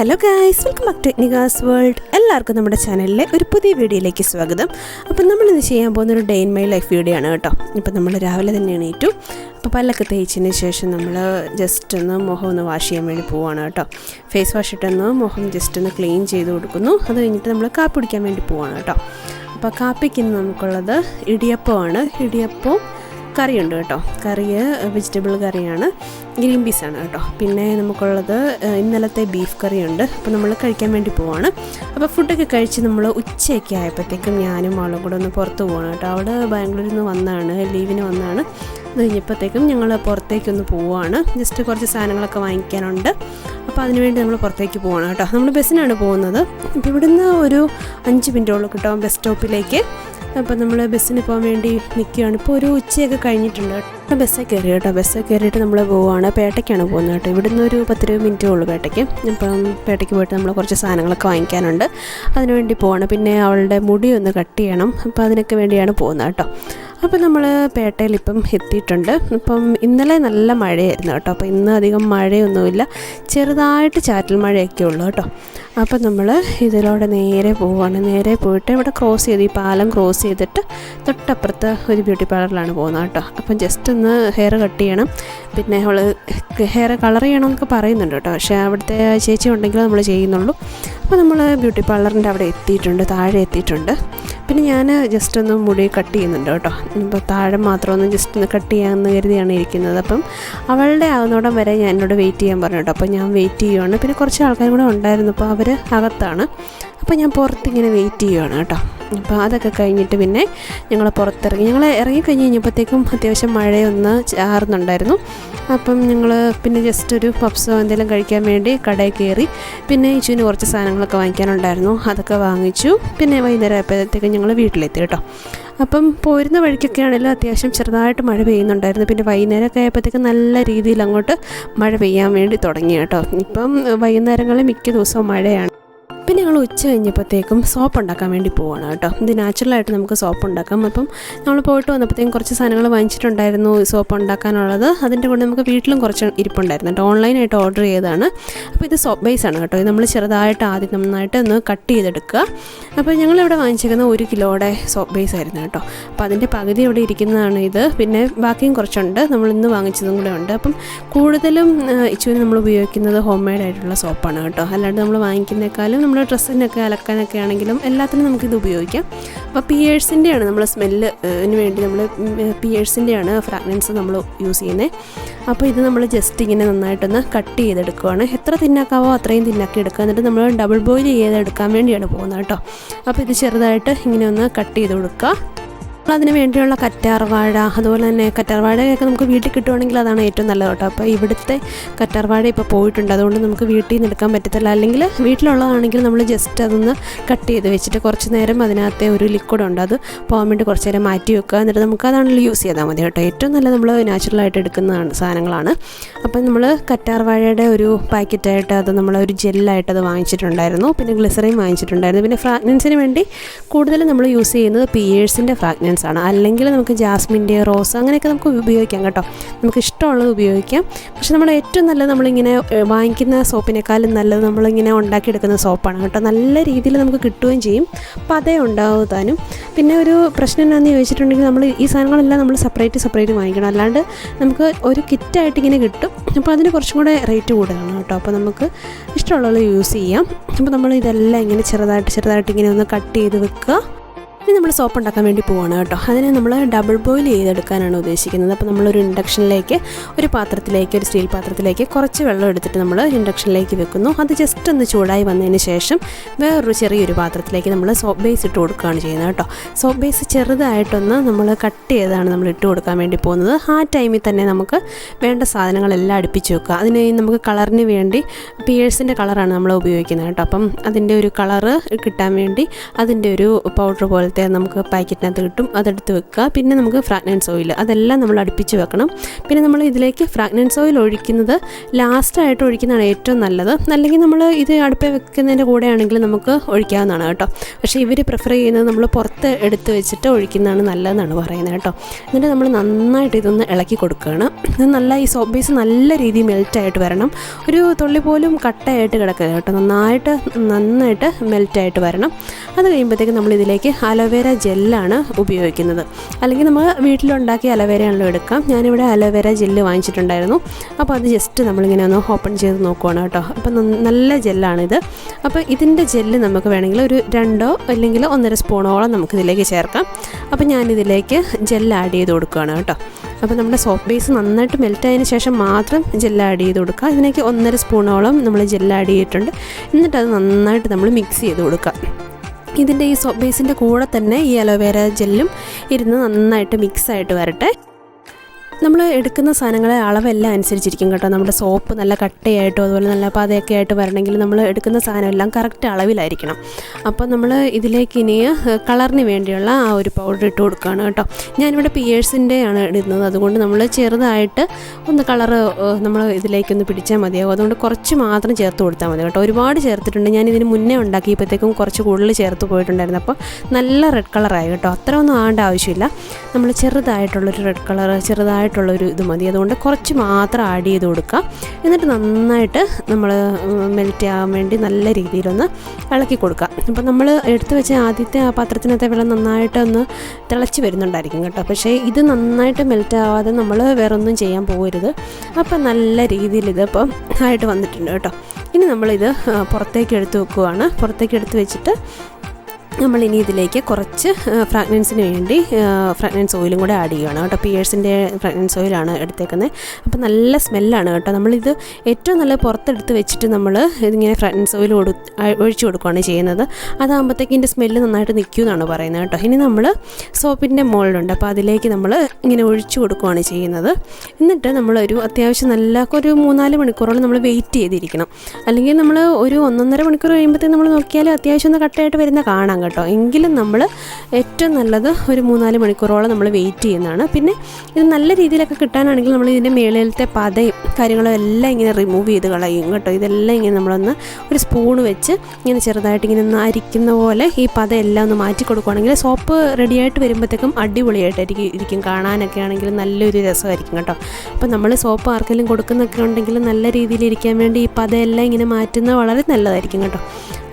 Hello guys welcome back to Nigas world എല്ലാവർക്കും നമ്മുടെ ചാനലിലെ ഒരു പുതിയ വീഡിയോയിലേക്ക് സ്വാഗതം. അപ്പം നമ്മളിന്ന് ചെയ്യാൻ പോകുന്ന ഒരു day in my life video ആണ് കേട്ടോ. ഇപ്പം നമ്മൾ രാവിലെ തന്നെ എണീറ്റു. അപ്പോൾ പല്ലൊക്കെ തേച്ചതിന് ശേഷം നമ്മൾ ജസ്റ്റ് ഒന്ന് മുഖം ഒന്ന് വാഷ് ചെയ്യാൻ വേണ്ടി പോവുകയാണ് കേട്ടോ. ഫേസ് വാഷ് ഇട്ടൊന്ന് മുഖം ജസ്റ്റ് ഒന്ന് ക്ലീൻ ചെയ്ത് കൊടുക്കുന്നു. അത് കഴിഞ്ഞിട്ട് നമ്മൾ കാപ്പി കുടിക്കാൻ വേണ്ടി പോവുകയാണ് കേട്ടോ. അപ്പോൾ കാപ്പിക്ക് നമുക്കുള്ളത് ഇടിയപ്പമാണ്. ഇടിയപ്പവും കറിയുണ്ട് കേട്ടോ. കറി വെജിറ്റബിൾ കറിയാണ്. ഗ്രീൻ പീസാണ് കേട്ടോ. പിന്നെ നമുക്കുള്ളത് ഇന്നലത്തെ ബീഫ് കറിയുണ്ട്. അപ്പോൾ നമ്മൾ കഴിക്കാൻ വേണ്ടി പോവാണ്. അപ്പോൾ ഫുഡൊക്കെ കഴിച്ച് നമ്മൾ ഉച്ചയൊക്കെ ആയപ്പോഴത്തേക്കും ഞാനും അവളും കൂടെ ഒന്ന് പുറത്ത് പോവാണ് കേട്ടോ. അവിടെ ബാംഗ്ലൂരിൽ നിന്ന് വന്നാണ് ലീവിന് വന്നാണ് അത് കഴിഞ്ഞപ്പോഴത്തേക്കും ഞങ്ങൾ പുറത്തേക്കൊന്ന് പോവുകയാണ് ജസ്റ്റ് കുറച്ച് സാധനങ്ങളൊക്കെ വാങ്ങിക്കാനുണ്ട്. അപ്പോൾ അതിനുവേണ്ടി നമ്മൾ പുറത്തേക്ക് പോവാണ് കേട്ടോ. നമ്മൾ ബസ്സിനാണ് പോകുന്നത്. അപ്പോൾ ഇവിടുന്ന് ഒരു അഞ്ച് മിനിറ്റോളം കിട്ടും ബസ് സ്റ്റോപ്പിലേക്ക് അപ്പോൾ നമ്മൾ ബസ്സിന് പോകാൻ വേണ്ടി നിൽക്കുകയാണ്. ഇപ്പോൾ ഒരു ഉച്ചയൊക്കെ കഴിഞ്ഞിട്ടുണ്ട്. കേട്ടോ ബസ്സിൽ കയറി കേട്ടോ? ബസ്സിൽ കയറിയിട്ട് നമ്മൾ പോവുകയാണ്. പേട്ടയ്ക്കാണ് പോകുന്നത് കേട്ടോ. ഇവിടുന്ന് ഒരു പത്തിരുപത് മിനിറ്റേ ഉള്ളൂ പേട്ടയ്ക്ക്. അപ്പം പേട്ടയ്ക്ക് പോയിട്ട് നമ്മൾ കുറച്ച് സാധനങ്ങളൊക്കെ വാങ്ങിക്കാനുണ്ട്. അതിനുവേണ്ടി പോവാണ്. പിന്നെ അവളുടെ മുടി ഒന്ന് കട്ട് ചെയ്യണം. അപ്പോൾ അതിനൊക്കെ വേണ്ടിയാണ് പോകുന്നത് കേട്ടോ. അപ്പോൾ നമ്മൾ പേട്ടയിൽ ഇപ്പം എത്തിയിട്ടുണ്ട്. ഇപ്പം ഇന്നലെ നല്ല മഴയായിരുന്നു കേട്ടോ. അപ്പോൾ ഇന്ന് അധികം മഴയൊന്നുമില്ല. ചെറുതായിട്ട് ചാറ്റൽ മഴയൊക്കെ ഉള്ളൂ കേട്ടോ. അപ്പം നമ്മൾ ഇതിലൂടെ നേരെ പോവുകയാണ് നേരെ പോയിട്ട് ഇവിടെ ക്രോസ് ചെയ്ത് ഈ പാലം ക്രോസ് ചെയ്തിട്ട് തൊട്ടപ്പുറത്ത് ഒരു ബ്യൂട്ടി പാർലറിലാണ് പോകുന്നത് കേട്ടോ. അപ്പം ജസ്റ്റ് ഒന്ന് ഹെയർ കട്ട് ചെയ്യണം. പിന്നെ അവൾ ഹെയർ കളർ ചെയ്യണമെന്നൊക്കെ പറയുന്നുണ്ട് കേട്ടോ. പക്ഷേ അവിടുത്തെ ചേച്ചി ഉണ്ടെങ്കിൽ നമ്മൾ ചെയ്യുന്നുള്ളൂ. അപ്പോൾ നമ്മൾ ബ്യൂട്ടി പാർലറിന്റെ അവിടെ എത്തിയിട്ടുണ്ട് താഴെ എത്തിയിട്ടുണ്ട്. പിന്നെ ഞാൻ ജസ്റ്റ് ഒന്ന് മുടി കട്ട് ചെയ്യുന്നുണ്ട് കേട്ടോ. ഇപ്പോൾ താഴെ മാത്രം ഒന്ന് ജസ്റ്റ് ഒന്ന് കട്ട് ചെയ്യാമെന്ന് കരുതിയാണ് ഇരിക്കുന്നത്. അപ്പം അവളുടെ ആവുന്നോടം വരെ ഞാൻ എന്നോട് വെയിറ്റ് ചെയ്യാൻ പറഞ്ഞു കേട്ടോ. അപ്പോൾ ഞാൻ വെയിറ്റ് ചെയ്യുവാണ്. പിന്നെ കുറച്ച് ആൾക്കാരും കൂടെ ഉണ്ടായിരുന്നു. അപ്പോൾ അവർ അകത്താണ്. അപ്പോൾ ഞാൻ പുറത്തിങ്ങനെ വെയിറ്റ് ചെയ്യുകയാണ് കേട്ടോ. അപ്പോൾ അതൊക്കെ കഴിഞ്ഞിട്ട് പിന്നെ ഞങ്ങൾ പുറത്തിറങ്ങി. ഞങ്ങൾ ഇറങ്ങി കഴിഞ്ഞ് കഴിഞ്ഞപ്പോഴത്തേക്കും അത്യാവശ്യം മഴയൊന്ന് ചാറുന്നുണ്ടായിരുന്നു. അപ്പം ഞങ്ങൾ പിന്നെ ജസ്റ്റ് ഒരു പപ്സോ എന്തെങ്കിലും കഴിക്കാൻ വേണ്ടി കടയിൽ കയറി പിന്നെ ഇച്ചുവിന് കുറച്ച് സാധനങ്ങളൊക്കെ വാങ്ങിക്കാനുണ്ടായിരുന്നു. അതൊക്കെ വാങ്ങിച്ചു. പിന്നെ വൈകുന്നേരം ആയപ്പോഴത്തേക്കും ഞങ്ങൾ വീട്ടിലെത്തി കേട്ടോ. അപ്പം പോരുന്ന വഴിക്കൊക്കെ ആണെങ്കിലും അത്യാവശ്യം ചെറുതായിട്ട് മഴ പെയ്യുന്നുണ്ടായിരുന്നു. പിന്നെ വൈകുന്നേരമൊക്കെ ആയപ്പോഴത്തേക്കും നല്ല രീതിയിൽ അങ്ങോട്ട് മഴ പെയ്യാൻ വേണ്ടി തുടങ്ങി കേട്ടോ. ഇപ്പം വൈകുന്നേരങ്ങളിൽ മിക്ക ദിവസവും മഴയാണ്. പിന്നെ ഞങ്ങൾ ഉച്ച കഴിഞ്ഞപ്പോഴത്തേക്കും സോപ്പ് ഉണ്ടാക്കാൻ വേണ്ടി പോവാണ് കേട്ടോ. ഇത് നാച്ചുറലായിട്ട് നമുക്ക് സോപ്പ് ഉണ്ടാക്കാം. അപ്പം നമ്മൾ പോയിട്ട് വന്നപ്പോഴത്തേക്കും കുറച്ച് സാധനങ്ങൾ വാങ്ങിച്ചിട്ടുണ്ടായിരുന്നു സോപ്പ് ഉണ്ടാക്കാനുള്ളത്. അതിന്റെ കൂടെ നമുക്ക് വീട്ടിലും കുറച്ച് ഇരിപ്പുണ്ടായിരുന്നു കേട്ടോ. ഓൺലൈനായിട്ട് ഓർഡർ ചെയ്തതാണ്. അപ്പോൾ ഇത് സോപ്പ് ബേസ് ആണ് കേട്ടോ. ഇത് നമ്മൾ ചെറുതായിട്ട് ആദ്യം നന്നായിട്ട് ഒന്ന് കട്ട് ചെയ്തെടുക്കുക. അപ്പോൾ ഞങ്ങളിവിടെ വാങ്ങിച്ചിരിക്കുന്ന ഒരു കിലോയുടെ സോപ്പ് ബേസ് ആയിരുന്നു കേട്ടോ. അപ്പോൾ അതിന്റെ പകുതി ഇവിടെ ഇരിക്കുന്നതാണ് ഇത്. പിന്നെ ബാക്കിയും കുറച്ചുണ്ട്. നമ്മൾ ഇന്ന് വാങ്ങിച്ചതും കൂടെ ഉണ്ട്. അപ്പം കൂടുതലും ഇച്ചുവിന് നമ്മൾ ഉപയോഗിക്കുന്നത് ഹോം മെയ്ഡ് ആയിട്ടുള്ള സോപ്പാണ് കേട്ടോ. അല്ലാണ്ട് നമ്മൾ വാങ്ങിക്കുന്നേക്കാളും നമ്മൾ ഡ്രസ്സിനൊക്കെ അലക്കാനൊക്കെ ആണെങ്കിലും എല്ലാത്തിനും നമുക്കിത് ഉപയോഗിക്കാം. അപ്പോൾ പിയേഴ്സിന്റെയാണ് നമ്മൾ സ്മെല്ലിന് വേണ്ടി നമ്മൾ പിയേഴ്സിന്റെയാണ് ഫ്രാഗ്രൻസ് നമ്മൾ യൂസ് ചെയ്യുന്നത് അപ്പോൾ ഇത് നമ്മൾ ജസ്റ്റ് ഇങ്ങനെ നന്നായിട്ടൊന്ന് കട്ട് ചെയ്തെടുക്കുവാണ്. എത്ര തിന്നാക്കാവോ അത്രയും തിന്നാക്കി എടുക്കുക. എന്നിട്ട് നമ്മൾ ഡബിൾ ബോയിൽ ചെയ്തെടുക്കാൻ വേണ്ടിയാണ് പോകുന്നത് കേട്ടോ. അപ്പോൾ ഇത് ചെറുതായിട്ട് ഇങ്ങനെ ഒന്ന് കട്ട് ചെയ്ത് കൊടുക്കുക. അതിന് വേണ്ടിയുള്ള കറ്റാർവാഴ അതുപോലെ തന്നെ കറ്റാർവാഴയൊക്കെ നമുക്ക് വീട്ടിൽ കിട്ടുവാണെങ്കിൽ അതാണ് ഏറ്റവും നല്ലത് കേട്ടോ. അപ്പോൾ ഇവിടുത്തെ കറ്റാർവാഴ ഇപ്പോൾ പോയിട്ടുണ്ട്. അതുകൊണ്ട് നമുക്ക് വീട്ടിൽ നിന്ന് എടുക്കാൻ പറ്റത്തില്ല. അല്ലെങ്കിൽ വീട്ടിലുള്ളതാണെങ്കിൽ നമ്മൾ ജസ്റ്റ് അതൊന്ന് കട്ട് ചെയ്ത് വെച്ചിട്ട് കുറച്ച് നേരം അതിനകത്തെ ഒരു ലിക്വിഡ് ഉണ്ട്. അത് പോകാൻ വേണ്ടി കുറച്ച് നേരം മാറ്റി വെക്കുക. എന്നിട്ട് നമുക്ക് അതാണല്ലോ യൂസ് ചെയ്താൽ മതി കേട്ടോ. ഏറ്റവും നല്ല നമ്മൾ നാച്ചുറലായിട്ട് എടുക്കുന്നതാണ് സാധനങ്ങളാണ്. അപ്പം നമ്മൾ കറ്റാർവാഴയുടെ ഒരു പാക്കറ്റായിട്ട് അത് നമ്മൾ ഒരു ജെല്ലായിട്ട് അത് വാങ്ങിച്ചിട്ടുണ്ടായിരുന്നു. പിന്നെ ഗ്ലിസറിൻ വാങ്ങിച്ചിട്ടുണ്ടായിരുന്നു. പിന്നെ ഫ്രാഗ്നൻസിന് വേണ്ടി കൂടുതലും നമ്മൾ യൂസ് ചെയ്യുന്നത് പിയേഴ്സിന്റെ ഫ്രാഗ്രൻസ് ആണ്. അല്ലെങ്കിൽ നമുക്ക് ജാസ്മിന്റെ റോസ് അങ്ങനെയൊക്കെ നമുക്ക് ഉപയോഗിക്കാം കേട്ടോ. നമുക്ക് ഇഷ്ടമുള്ളത് ഉപയോഗിക്കാം. പക്ഷെ നമ്മൾ ഏറ്റവും നല്ലത് നമ്മളിങ്ങനെ വാങ്ങിക്കുന്ന സോപ്പിനേക്കാളും നല്ലത് നമ്മളിങ്ങനെ ഉണ്ടാക്കിയെടുക്കുന്ന സോപ്പാണ് കേട്ടോ. നല്ല രീതിയിൽ നമുക്ക് കിട്ടുകയും ചെയ്യും. അപ്പം അതേ താനും പിന്നെ ഒരു പ്രശ്നം എന്താണെന്ന് ചോദിച്ചിട്ടുണ്ടെങ്കിൽ നമ്മൾ ഈ സാധനങ്ങളെല്ലാം നമ്മൾ സെപ്പറേറ്റ് സെപ്പറേറ്റ് വാങ്ങിക്കണം. അല്ലാണ്ട് നമുക്ക് ഒരു കിറ്റായിട്ട് ഇങ്ങനെ കിട്ടും. അപ്പോൾ അതിന് കുറച്ചും കൂടെ റേറ്റ് കൂടുതലാണ് കേട്ടോ. അപ്പോൾ നമുക്ക് ഇഷ്ടമുള്ളത് യൂസ് ചെയ്യാം. അപ്പോൾ നമ്മൾ ഇതെല്ലാം ഇങ്ങനെ ചെറുതായിട്ട് ചെറുതായിട്ട് ഇങ്ങനെ ഒന്ന് കട്ട് ചെയ്ത് വെക്കുക. ഇനി നമ്മൾ സോപ്പ് ഉണ്ടാക്കാൻ വേണ്ടി പോവാണ് കേട്ടോ. അതിനെ നമ്മൾ ഡബിൾ ബോയിൽ ചെയ്തെടുക്കാനാണ് ഉദ്ദേശിക്കുന്നത്. അപ്പോൾ നമ്മളൊരു ഇൻഡക്ഷനിലേക്ക് ഒരു പാത്രത്തിലേക്ക് ഒരു സ്റ്റീൽ പാത്രത്തിലേക്ക് കുറച്ച് വെള്ളം എടുത്തിട്ട് നമ്മൾ ഇൻഡക്ഷനിലേക്ക് വെക്കുന്നു. അത് ജസ്റ്റ് ഒന്ന് ചൂടായി വന്നതിന് ശേഷം വേറൊരു ചെറിയൊരു പാത്രത്തിലേക്ക് നമ്മൾ സോപ്പ് ബേസ് ഇട്ട് കൊടുക്കുകയാണ് ചെയ്യുന്നത് കേട്ടോ. സോപ്പ് ബേസ് ചെറുതായിട്ടൊന്ന് നമ്മൾ കട്ട് ചെയ്താണ് നമ്മൾ ഇട്ട് കൊടുക്കാൻ വേണ്ടി പോകുന്നത്. ആ ടൈമിൽ തന്നെ നമുക്ക് വേണ്ട സാധനങ്ങളെല്ലാം അടുപ്പിച്ച് വെക്കുക. അതിന് നമുക്ക് കളറിന് വേണ്ടി പിയേഴ്സിന്റെ കളറാണ് നമ്മൾ ഉപയോഗിക്കുന്നത് കേട്ടോ. അപ്പം അതിന്റെ ഒരു കളറ് കിട്ടാൻ വേണ്ടി അതിന്റെ ഒരു പൗഡർ പോലെ പോലത്തെ നമുക്ക് പാക്കറ്റിനകത്ത് കിട്ടും അതെടുത്ത് വെക്കുക. പിന്നെ നമുക്ക് ഫ്രാഗ്നൻസ് ഓയിൽ അതെല്ലാം നമ്മൾ അടുപ്പിച്ച് വെക്കണം. പിന്നെ നമ്മൾ ഇതിലേക്ക് ഫ്രാഗ്നൻസ് ഓയിൽ ഒഴിക്കുന്നത് ലാസ്റ്റായിട്ട് ഒഴിക്കുന്നതാണ് ഏറ്റവും നല്ലത്. അല്ലെങ്കിൽ നമ്മൾ ഇത് അടുപ്പിൽ വെക്കുന്നതിന്റെ കൂടെ ആണെങ്കിൽ നമുക്ക് ഒഴിക്കാവുന്നതാണ് കേട്ടോ. പക്ഷേ ഇവർ പ്രിഫർ ചെയ്യുന്നത് നമ്മൾ പുറത്ത് എടുത്ത് വെച്ചിട്ട് ഒഴിക്കുന്നതാണ് നല്ലതെന്നാണ് പറയുന്നത് കേട്ടോ. എന്നിട്ട് നമ്മൾ നന്നായിട്ട് ഇതൊന്ന് ഇളക്കി കൊടുക്കുകയാണ്. ഇത് നല്ല ഈ സോപ്പ് ബേസ് നല്ല രീതിയിൽ മെൽറ്റായിട്ട് വരണം. ഒരു തുള്ളി പോലും കട്ടയായിട്ട് കിടക്കരുത് കേട്ടോ. നന്നായിട്ട് നന്നായിട്ട് മെൽറ്റായിട്ട് വരണം. അത് കഴിയുമ്പോഴത്തേക്ക് നമ്മൾ ഇതിലേക്ക് അലോവേര ജെല്ലാണ് ഉപയോഗിക്കുന്നത്. അല്ലെങ്കിൽ നമ്മൾ വീട്ടിലുണ്ടാക്കിയ അലോവേരയാണല്ലോ എടുക്കാം. ഞാനിവിടെ അലോവേര ജെല്ല് വാങ്ങിച്ചിട്ടുണ്ടായിരുന്നു. അപ്പോൾ അത് ജസ്റ്റ് നമ്മളിങ്ങനെ ഒന്ന് ഓപ്പൺ ചെയ്ത് നോക്കുവാണ് കേട്ടോ. അപ്പോൾ നല്ല ജെല്ലാണിത്. അപ്പോൾ ഇതിന്റെ ജെല്ല് നമുക്ക് വേണമെങ്കിൽ ഒരു രണ്ടോ അല്ലെങ്കിൽ ഒന്നര സ്പൂണോളം നമുക്ക് ഇതിലേക്ക് ചേർക്കാം. അപ്പോൾ ഞാനിതിലേക്ക് ജെല്ല് ആഡ് ചെയ്ത് കൊടുക്കുകയാണ് കേട്ടോ. അപ്പോൾ നമ്മുടെ സോപ്പ് ബേസ് നന്നായിട്ട് മെൽറ്റ് ആയതിനു ശേഷം മാത്രം ജെല്ല് ആഡ് ചെയ്ത് കൊടുക്കുക. ഇതിനേക്ക് ഒന്നര സ്പൂണോളം നമ്മൾ ജെല്ല് ആഡ് ചെയ്തിട്ടുണ്ട്. എന്നിട്ട് അത് നന്നായിട്ട് നമ്മൾ മിക്സ് ചെയ്ത് കൊടുക്കുക. ഇതിന്റെ ഈ സോപ്പ് ബേസിന്റെ കൂടെ തന്നെ ഈ അലോവേര ജെല്ലും ഇരുന്ന് നന്നായിട്ട് മിക്സ് ആയിട്ട് വരട്ടെ. നമ്മൾ എടുക്കുന്ന സാധനങ്ങളെ അളവെല്ലാം അനുസരിച്ചിരിക്കും കേട്ടോ. നമ്മുടെ സോപ്പ് നല്ല കട്ടയായിട്ടോ അതുപോലെ നല്ല പതയൊക്കെ ആയിട്ട് വരണമെങ്കിൽ നമ്മൾ എടുക്കുന്ന സാധനമെല്ലാം കറക്റ്റ് അളവിലായിരിക്കണം. അപ്പോൾ നമ്മൾ ഇതിലേക്ക് ഇനി കളറിന് വേണ്ടിയുള്ള ആ ഒരു പൗഡർ ഇട്ട് കൊടുക്കുകയാണ് കേട്ടോ. ഞാനിവിടെ പിയേഴ്സിന്റെ ആണ് ഇടുന്നത്. അതുകൊണ്ട് നമ്മൾ ചെറുതായിട്ട് ഒന്ന് കളറ് നമ്മൾ ഇതിലേക്കൊന്ന് പിടിച്ചാൽ മതിയാവും. അതുകൊണ്ട് കുറച്ച് മാത്രം ചേർത്ത് കൊടുത്താൽ മതി കേട്ടോ. ഒരുപാട് ചേർത്തിട്ടുണ്ട്. ഞാൻ ഇതിന് മുന്നേ ഉണ്ടാക്കിയപ്പോഴത്തേക്കും കുറച്ച് കൂടുതൽ ചേർത്ത് പോയിട്ടുണ്ടായിരുന്നു. അപ്പോൾ നല്ല റെഡ് കളറായി കേട്ടോ. അത്ര ഒന്നും ആകേണ്ട ആവശ്യമില്ല. നമ്മൾ ചെറുതായിട്ടുള്ളൊരു റെഡ് കളർ ചെറുതായിട്ടുള്ളൊരു ഇത് മതി. അതുകൊണ്ട് കുറച്ച് മാത്രം ആഡ് ചെയ്ത് കൊടുക്കുക. എന്നിട്ട് നന്നായിട്ട് നമ്മൾ മെൽറ്റ് ആകാൻ വേണ്ടി നല്ല രീതിയിലൊന്ന് ഇളക്കി കൊടുക്കുക. അപ്പോൾ നമ്മൾ എടുത്തു വെച്ച ആദ്യത്തെ ആ പാത്രത്തിനകത്തെ വെള്ളം നന്നായിട്ട് ഒന്ന് തിളച്ച് വരുന്നുണ്ടായിരിക്കും കേട്ടോ. പക്ഷേ ഇത് നന്നായിട്ട് മെൽറ്റ് ആവാതെ നമ്മൾ വേറൊന്നും ചെയ്യാൻ പോകരുത്. അപ്പോൾ നല്ല രീതിയിൽ ഇതിപ്പം ആയിട്ട് വന്നിട്ടുണ്ട് കേട്ടോ. ഇനി നമ്മളിത് പുറത്തേക്ക് എടുത്ത് വെക്കുവാണ്. പുറത്തേക്ക് എടുത്ത് വെച്ചിട്ട് നമ്മൾ ഇനി ഇതിലേക്ക് കുറച്ച് ഫ്രാഗ്നൻസിന് വേണ്ടി ഫ്രാഗ്നൻസ് ഓയിലും കൂടെ ആഡ് ചെയ്യുകയാണ് കേട്ടോ. പിയേഴ്സിന്റെ ഫ്രാഗ്നൻസ് ഓയിലാണ് എടുത്തേക്കുന്നത് അപ്പോൾ നല്ല സ്മെല്ലാണ് കേട്ടോ. നമ്മളിത് ഏറ്റവും നല്ല പുറത്തെടുത്ത് വെച്ചിട്ട് നമ്മൾ ഇതിങ്ങനെ ഫ്രാഗ്നൻസ് ഓയിൽ കൊടു ഒഴിച്ചു കൊടുക്കുകയാണ് ചെയ്യുന്നത്. അതാകുമ്പോഴത്തേക്ക് ഇതിന്റെ സ്മെല്ല് നന്നായിട്ട് നിൽക്കും എന്നാണ് പറയുന്നത് കേട്ടോ. ഇനി നമ്മൾ സോപ്പിന്റെ മുകളിലുണ്ട് അപ്പോൾ അതിലേക്ക് നമ്മൾ ഇങ്ങനെ ഒഴിച്ചു കൊടുക്കുകയാണ് ചെയ്യുന്നത്. എന്നിട്ട് നമ്മളൊരു അത്യാവശ്യം നല്ല ഒരു മൂന്നാൽ മണിക്കൂറോളം നമ്മൾ വെയിറ്റ് ചെയ്തിരിക്കണം. അല്ലെങ്കിൽ നമ്മൾ ഒരു ഒന്നൊന്നര മണിക്കൂർ കഴിയുമ്പോഴത്തേക്ക് നമ്മൾ നോക്കിയാൽ അത്യാവശ്യം ഒന്ന് കട്ടയായിട്ട് വരുന്ന കാണാം കേട്ടോ. എങ്കിലും നമ്മൾ ഏറ്റവും നല്ലത് ഒരു മൂന്നാൽ മണിക്കൂറോളം നമ്മൾ വെയിറ്റ് ചെയ്യുന്നതാണ്. പിന്നെ ഇത് നല്ല രീതിയിലൊക്കെ കിട്ടാനാണെങ്കിൽ നമ്മൾ ഇതിന്റെ മേളിലത്തെ പതയും കാര്യങ്ങളും എല്ലാം ഇങ്ങനെ റിമൂവ് ചെയ്ത് കളയും കേട്ടോ. ഇതെല്ലാം ഇങ്ങനെ നമ്മളൊന്ന് ഒരു സ്പൂൺ വെച്ച് ഇങ്ങനെ ചെറുതായിട്ട് ഇങ്ങനെ ഒന്ന് അരിക്കുന്ന പോലെ ഈ പത എല്ലാം ഒന്ന് മാറ്റി കൊടുക്കുകയാണെങ്കിൽ സോപ്പ് റെഡിയായിട്ട് വരുമ്പോഴത്തേക്കും അടിപൊളിയായിട്ടായിരിക്കും ഇരിക്കും. കാണാനൊക്കെ ആണെങ്കിൽ നല്ലൊരു രസമായിരിക്കും കേട്ടോ. അപ്പോൾ നമ്മൾ സോപ്പ് ആർക്കെങ്കിലും കൊടുക്കുന്നൊക്കെ ഉണ്ടെങ്കിൽ നല്ല രീതിയിൽ ഇരിക്കാൻ വേണ്ടി ഈ പതയെല്ലാം ഇങ്ങനെ മാറ്റുന്നത് വളരെ നല്ലതായിരിക്കും കേട്ടോ.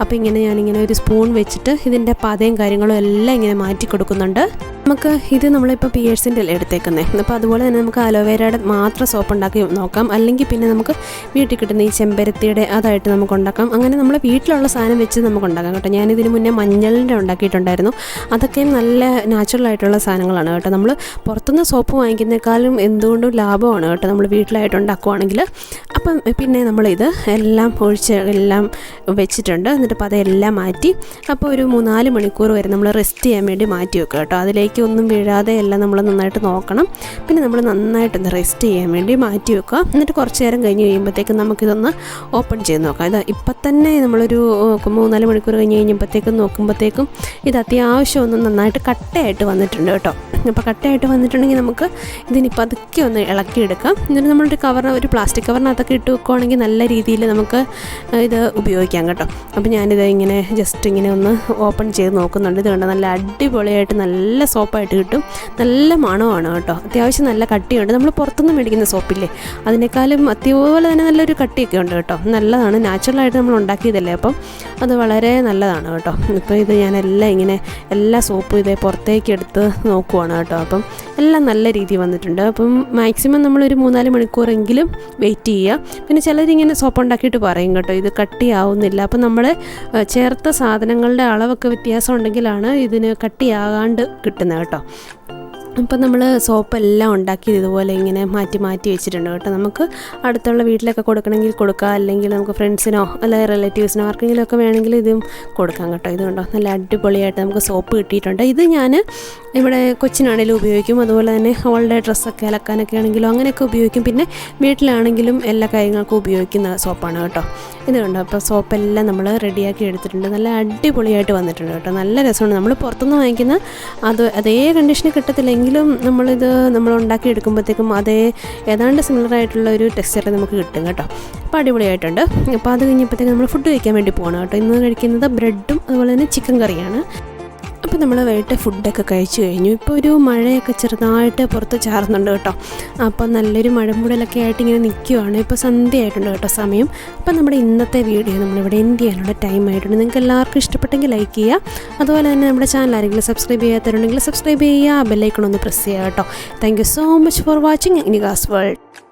അപ്പോൾ ഇങ്ങനെ ഞാനിങ്ങനെ ഒരു സ്പൂൺ വെച്ചിട്ട് ഇതിന്റെ പതയും കാര്യങ്ങളും എല്ലാം ഇങ്ങനെ മാറ്റി കൊടുക്കുന്നുണ്ട്. നമുക്ക് ഇത് നമ്മളിപ്പോൾ പിയേഴ്സിന്റെ അല്ലേ എടുത്തേക്കുന്നത് അപ്പോൾ അതുപോലെ തന്നെ നമുക്ക് അലോവേരയുടെ മാത്രം സോപ്പ് ഉണ്ടാക്കി നോക്കാം. അല്ലെങ്കിൽ പിന്നെ നമുക്ക് വീട്ടിൽ കിട്ടുന്ന ഈ ചെമ്പരത്തിയുടെ അതായിട്ട് നമുക്ക് ഉണ്ടാക്കാം. അങ്ങനെ നമ്മൾ വീട്ടിലുള്ള സാധനം വെച്ച് നമുക്ക് ഉണ്ടാക്കാം കേട്ടോ. ഞാനിതിന് മുന്നേ മഞ്ഞളിന്റെ ഉണ്ടാക്കിയിട്ടുണ്ടായിരുന്നു. അതൊക്കെയും നല്ല നാച്ചുറൽ ആയിട്ടുള്ള സാധനങ്ങളാണ് കേട്ടോ. നമ്മൾ പുറത്തുനിന്ന് സോപ്പ് വാങ്ങിക്കുന്നേക്കാളും എന്തുകൊണ്ടും ലാഭമാണ് കേട്ടോ. നമ്മൾ വീട്ടിലായിട്ട് ഉണ്ടാക്കുവാണെങ്കിൽ അപ്പം പിന്നെ നമ്മളിത് എല്ലാം ഒഴിച്ച് എല്ലാം വെച്ചിട്ടുണ്ട്. എന്നിട്ട് അപ്പോൾ അതെല്ലാം മാറ്റി. അപ്പോൾ ഒരു മൂന്നാൽ മണിക്കൂർ വരെ നമ്മൾ റെസ്റ്റ് ചെയ്യാൻ വേണ്ടി മാറ്റി വെക്കുക കേട്ടോ. അതിലേക്ക് ഒന്നും വീഴാതെ എല്ലാം നമ്മൾ നന്നായിട്ട് നോക്കണം. പിന്നെ നമ്മൾ നന്നായിട്ടൊന്ന് റെസ്റ്റ് ചെയ്യാൻ വേണ്ടി മാറ്റി വെക്കുക. എന്നിട്ട് കുറച്ച് നേരം കഴിഞ്ഞ് കഴിയുമ്പോഴത്തേക്കും നമുക്കിതൊന്ന് ഓപ്പൺ ചെയ്ത് നോക്കാം. ഇത് ഇപ്പം തന്നെ നമ്മളൊരു മൂന്നാൽ മണിക്കൂർ കഴിഞ്ഞ് കഴിഞ്ഞപ്പോഴത്തേക്കും നോക്കുമ്പോഴത്തേക്കും ഇത് അത്യാവശ്യം ഒന്ന് നന്നായിട്ട് കട്ടയായിട്ട് വന്നിട്ടുണ്ട് കേട്ടോ. അപ്പോൾ കട്ടയായിട്ട് വന്നിട്ടുണ്ടെങ്കിൽ നമുക്ക് ഇതിനി പതുക്കെ ഒന്ന് ഇളക്കിയെടുക്കാം. എന്നിട്ട് നമ്മളൊരു കവർ ഒരു പ്ലാസ്റ്റിക് കവറിനകത്തൊക്കെ ഇട്ട് വെക്കുവാണെങ്കിൽ നല്ല രീതിയിൽ നമുക്ക് ഇത് ഉപയോഗിക്കാം കേട്ടോ. അപ്പോൾ ഞാനിത് ഇങ്ങനെ ജസ്റ്റ് ഇങ്ങനെ ഒന്ന് ഓപ്പൺ ചെയ്ത് നോക്കുന്നുണ്ട്. ഇത് കണ്ടോ? നല്ല അടിപൊളിയായിട്ട് നല്ല സോപ്പായിട്ട് കിട്ടും. നല്ല മണമാണ് കേട്ടോ. അത്യാവശ്യം നല്ല കട്ടിയുണ്ട്. നമ്മൾ പുറത്തുനിന്ന് മേടിക്കുന്ന സോപ്പില്ലേ? അതിനേക്കാളും അതുപോലെ തന്നെ നല്ലൊരു കട്ടിയൊക്കെ ഉണ്ട് കേട്ടോ. നല്ലതാണ്. നാച്ചുറലായിട്ട് നമ്മൾ ഉണ്ടാക്കിയതല്ലേ അപ്പം? അത് വളരെ നല്ലതാണ് കേട്ടോ. ഇപ്പോൾ ഇത് ഞാൻ എല്ലാം ഇങ്ങനെ എല്ലാ സോപ്പും ഇതേ പുറത്തേക്ക് എടുത്ത് നോക്കുവാണ് കേട്ടോ. അപ്പം എല്ലാം നല്ല രീതി വന്നിട്ടുണ്ട്. അപ്പം മാക്സിമം നമ്മളൊരു മൂന്നാൽ മണിക്കൂറെങ്കിലും വെയിറ്റ് ചെയ്യുക. പിന്നെ ചിലരിങ്ങനെ സോപ്പ് ഉണ്ടാക്കിയിട്ട് പറയും കേട്ടോ. ഇത് കട്ടിയാവുന്നില്ല. അപ്പം നമ്മൾ ചേർത്ത സാധനങ്ങളുടെ അളവൊക്കെ വ്യത്യാസം ഉണ്ടെങ്കിലാണ് ഇതിന് കട്ടിയാകാണ്ട് കിട്ടുന്നത് കേട്ടോ. അപ്പം നമ്മൾ സോപ്പെല്ലാം ഉണ്ടാക്കിയത് ഇതുപോലെ ഇങ്ങനെ മാറ്റി മാറ്റി വെച്ചിട്ടുണ്ട് കേട്ടോ. നമുക്ക് അടുത്തുള്ള വീട്ടിലൊക്കെ കൊടുക്കണമെങ്കിൽ കൊടുക്കാം. അല്ലെങ്കിൽ നമുക്ക് ഫ്രണ്ട്സിനോ അല്ലെങ്കിൽ റിലേറ്റീവ്സിനോ ആർക്കെങ്കിലും ഒക്കെ വേണമെങ്കിൽ ഇതും കൊടുക്കാം കേട്ടോ. ഇതുകൊണ്ടോ കണ്ടോ? നല്ല അടിപൊളിയായിട്ട് നമുക്ക് സോപ്പ് കിട്ടിയിട്ടുണ്ട്. ഇത് ഞാൻ ഇവിടെ കൊച്ചിനാണെങ്കിലും ഉപയോഗിക്കും. അതുപോലെ തന്നെ അവളുടെ ഡ്രസ്സൊക്കെ അലക്കാനൊക്കെ ആണെങ്കിലും അങ്ങനെയൊക്കെ ഉപയോഗിക്കും. പിന്നെ വീട്ടിലാണെങ്കിലും എല്ലാ കാര്യങ്ങൾക്കും ഉപയോഗിക്കുന്ന സോപ്പാണ് കേട്ടോ. ഇത് അപ്പോൾ സോപ്പെല്ലാം നമ്മൾ റെഡിയാക്കി എടുത്തിട്ടുണ്ട്. നല്ല അടിപൊളിയായിട്ട് വന്നിട്ടുണ്ട് കേട്ടോ. നല്ല രസമാണ്. നമ്മൾ പുറത്തുനിന്ന് വാങ്ങിക്കുന്ന അത് അതേ കണ്ടീഷന് കിട്ടത്തില്ലെങ്കിലും നമ്മളിത് നമ്മൾ ഉണ്ടാക്കി എടുക്കുമ്പോഴത്തേക്കും അതേ ഏതാണ്ട് സിമിലർ ആയിട്ടുള്ള ഒരു ടെക്സ്ചറിൽ നമുക്ക് കിട്ടും കേട്ടോ. അപ്പോൾ അടിപൊളിയായിട്ടുണ്ട്. അപ്പോൾ അത് കഴിഞ്ഞപ്പോഴത്തേക്ക് നമ്മൾ ഫുഡ് കഴിക്കാൻ വേണ്ടി പോകണം കേട്ടോ. ഇന്ന് കഴിക്കുന്നത് ബ്രെഡും അതുപോലെ തന്നെ ചിക്കൻ കറിയാണ് അപ്പോൾ നമ്മൾ വൈകിട്ട് ഫുഡൊക്കെ കഴിച്ചു കഴിഞ്ഞു. ഇപ്പോൾ ഒരു മഴയൊക്കെ ചെറുതായിട്ട് പുറത്ത് ചാറുന്നുണ്ട് കേട്ടോ. അപ്പോൾ നല്ലൊരു മഴമൂടലൊക്കെ ആയിട്ട് ഇങ്ങനെ നിൽക്കുവാണ്. ഇപ്പോൾ സന്ധ്യയായിട്ടുണ്ട് കേട്ടോ സമയം. അപ്പോൾ നമ്മുടെ ഇന്നത്തെ വീഡിയോ നമ്മളിവിടെ എൻഡ് ചെയ്യാനുള്ള ടൈം ആയിട്ടുണ്ട്. നിങ്ങൾക്ക് എല്ലാവർക്കും ഇഷ്ടപ്പെട്ടെങ്കിൽ ലൈക്ക് ചെയ്യുക. അതുപോലെ തന്നെ നമ്മുടെ ചാനൽ ആരെങ്കിലും സബ്സ്ക്രൈബ് ചെയ്യാത്തവരുണ്ടെങ്കിൽ സബ്സ്ക്രൈബ് ചെയ്യുക. ബെല്ലൈക്കണൊന്ന് പ്രസ് ചെയ്യുക കേട്ടോ. Thank so much for watching ഇനി ഗാസ് വേൾഡ്